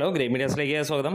Hello grey മീഡിയസിലേക്ക് സ്വാഗതം.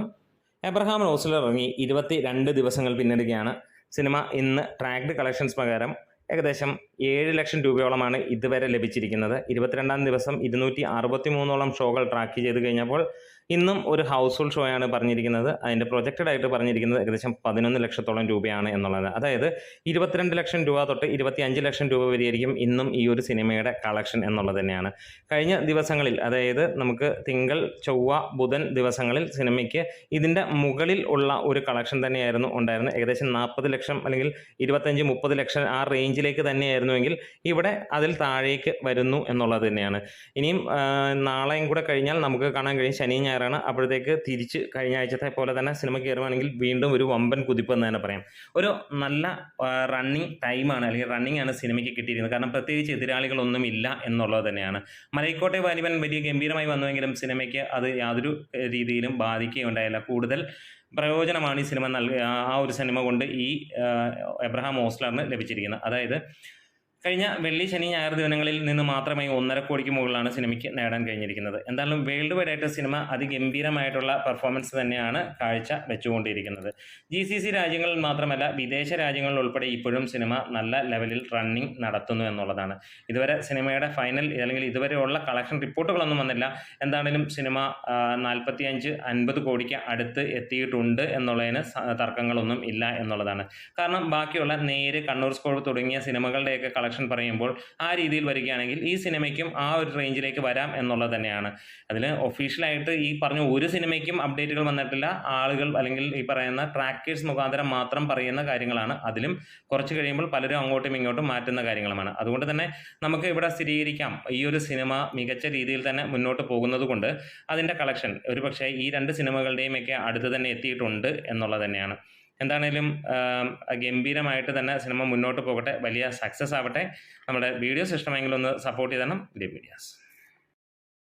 Abraham റോസിൽ ഇറങ്ങി ഇരുപത്തി രണ്ട് ദിവസങ്ങൾ പിന്നിടുകയാണ് സിനിമ ഇന്ന് ട്രാക്ഡ് കളക്ഷൻസ് പ്രകാരം ഏകദേശം ഏഴ് ലക്ഷം രൂപയോളമാണ് ഇതുവരെ ലഭിച്ചിരിക്കുന്നത്. ഇരുപത്തിരണ്ടാം ദിവസം ഇരുന്നൂറ്റി അറുപത്തി മൂന്നോളം ഷോകൾ ട്രാക്ക് ചെയ്ത് കഴിഞ്ഞപ്പോൾ ഇന്നും ഒരു ഹൗസ് ഹോൾഡ് ഷോയാണ് പറഞ്ഞിരിക്കുന്നത്. അതിന്റെ പ്രൊജക്റ്റഡ് ആയിട്ട് പറഞ്ഞിരിക്കുന്നത് ഏകദേശം പതിനൊന്ന് ലക്ഷത്തോളം രൂപയാണ് എന്നുള്ളത്. അതായത് ഇരുപത്തിരണ്ട് ലക്ഷം രൂപ തൊട്ട് ഇരുപത്തി അഞ്ച് ലക്ഷം രൂപ വരെയായിരിക്കും ഇന്നും ഈ ഒരു സിനിമയുടെ കളക്ഷൻ എന്നുള്ളത് തന്നെയാണ്. കഴിഞ്ഞ ദിവസങ്ങളിൽ അതായത് നമുക്ക് തിങ്കൾ ചൊവ്വ ബുധൻ ദിവസങ്ങളിൽ സിനിമയ്ക്ക് ഇതിന്റെ മുകളിൽ ഉള്ള ഒരു കളക്ഷൻ തന്നെയായിരുന്നു ഉണ്ടായിരുന്നത്. ഏകദേശം നാൽപ്പത് ലക്ഷം അല്ലെങ്കിൽ ഇരുപത്തഞ്ച് മുപ്പത് ലക്ഷം ആ റേഞ്ചിലേക്ക് തന്നെയായിരുന്നുവെങ്കിൽ ഇവിടെ അതിൽ താഴേക്ക് വരുന്നു എന്നുള്ളത് തന്നെയാണ്. ഇനിയും നാളെയും കൂടെ കഴിഞ്ഞാൽ നമുക്ക് കാണാൻ കഴിയും. ശനി ഞായറാണ് അപ്പോഴത്തേക്ക് തിരിച്ച് കഴിഞ്ഞ ആഴ്ചത്തെ പോലെ തന്നെ സിനിമ കയറുവാണെങ്കിൽ വീണ്ടും ഒരു വമ്പൻ കുതിപ്പ് എന്ന് തന്നെ പറയാം. ഒരു നല്ല റണ്ണിങ് ടൈമാണ് അല്ലെങ്കിൽ റണ്ണിങ് ആണ് സിനിമയ്ക്ക് കിട്ടിയിരുന്നത് കാരണം പ്രത്യേകിച്ച് എതിരാളികളൊന്നും ഇല്ല എന്നുള്ളത് തന്നെയാണ്. മലൈക്കോട്ടെ വാലിബൻ വലിയ ഗംഭീരമായി വന്നുവെങ്കിലും സിനിമയ്ക്ക് അത് യാതൊരു രീതിയിലും ബാധിക്കുകയുണ്ടായില്ല. കൂടുതൽ പ്രയോജനമാണ് ഈ സിനിമ നൽകുക ആ ഒരു സിനിമ കൊണ്ട് ഈ എബ്രഹാം ഓസ്ലറിന് ലഭിച്ചിരിക്കുന്നത്. അതായത് കഴിഞ്ഞ വെള്ളി ശനി ഞായർ ദിനങ്ങളിൽ നിന്ന് മാത്രമായി ഒന്നര കോടിക്ക് മുകളിലാണ് സിനിമയ്ക്ക് നേടാൻ കഴിഞ്ഞിരിക്കുന്നത്. എന്തായാലും വേൾഡ് വൈഡ് ആയിട്ട് സിനിമ അതിഗംഭീരമായിട്ടുള്ള പെർഫോമൻസ് തന്നെയാണ് കാഴ്ച വെച്ചുകൊണ്ടിരിക്കുന്നത്. ജി സി സി രാജ്യങ്ങളിൽ മാത്രമല്ല വിദേശ രാജ്യങ്ങളിൽ ഉൾപ്പെടെ ഇപ്പോഴും സിനിമ നല്ല ലെവലിൽ റണ്ണിങ് നടത്തുന്നു എന്നുള്ളതാണ്. ഇതുവരെ സിനിമയുടെ ഫൈനൽ അല്ലെങ്കിൽ ഇതുവരെയുള്ള കളക്ഷൻ റിപ്പോർട്ടുകളൊന്നും വന്നില്ല. എന്താണെങ്കിലും സിനിമ നാൽപ്പത്തിയഞ്ച് അൻപത് കോടിക്ക് അടുത്ത് എത്തിയിട്ടുണ്ട് എന്നുള്ളതിന് തർക്കങ്ങളൊന്നും ഇല്ല എന്നുള്ളതാണ്. കാരണം ബാക്കിയുള്ള നേര് കണ്ണൂർ സ്കോൾ തുടങ്ങിയ സിനിമകളുടെയൊക്കെ കളക്ഷൻ പറയുമ്പോൾ ആ രീതിയിൽ വരികയാണെങ്കിൽ ഈ സിനിമയ്ക്കും ആ ഒരു റേഞ്ചിലേക്ക് വരാം എന്നുള്ളത് തന്നെയാണ്. അതിൽ ഒഫീഷ്യലായിട്ട് ഈ പറഞ്ഞ ഒരു സിനിമയ്ക്കും അപ്ഡേറ്റുകൾ വന്നിട്ടില്ല. ആളുകൾ അല്ലെങ്കിൽ ഈ പറയുന്ന ട്രാക്കേഴ്സ് മുഖാന്തരം മാത്രം പറയുന്ന കാര്യങ്ങളാണ്. അതിലും കുറച്ച് കഴിയുമ്പോൾ പലരും അങ്ങോട്ടും ഇങ്ങോട്ടും മാറ്റുന്ന കാര്യങ്ങളുമാണ്. അതുകൊണ്ട് തന്നെ നമുക്ക് ഇവിടെ സ്ഥിരീകരിക്കാം. ഈ ഒരു സിനിമ മികച്ച രീതിയിൽ തന്നെ മുന്നോട്ട് പോകുന്നത് കൊണ്ട് അതിന്റെ കളക്ഷൻ ഒരു പക്ഷേ ഈ രണ്ട് സിനിമകളുടെയും ഒക്കെ അടുത്ത് തന്നെ എത്തിയിട്ടുണ്ട് എന്നുള്ളത് തന്നെയാണ്. എന്താണേലും ഗംഭീരമായിട്ട് തന്നെ സിനിമ മുന്നോട്ട് പോകട്ടെ വലിയ സക്സസ് ആവട്ടെ. നമ്മുടെ വീഡിയോസ് ഇഷ്ടമെങ്കിൽ ഒന്ന് സപ്പോർട്ട് ചെയ്തണം ഗ്രേ വീഡിയോസ്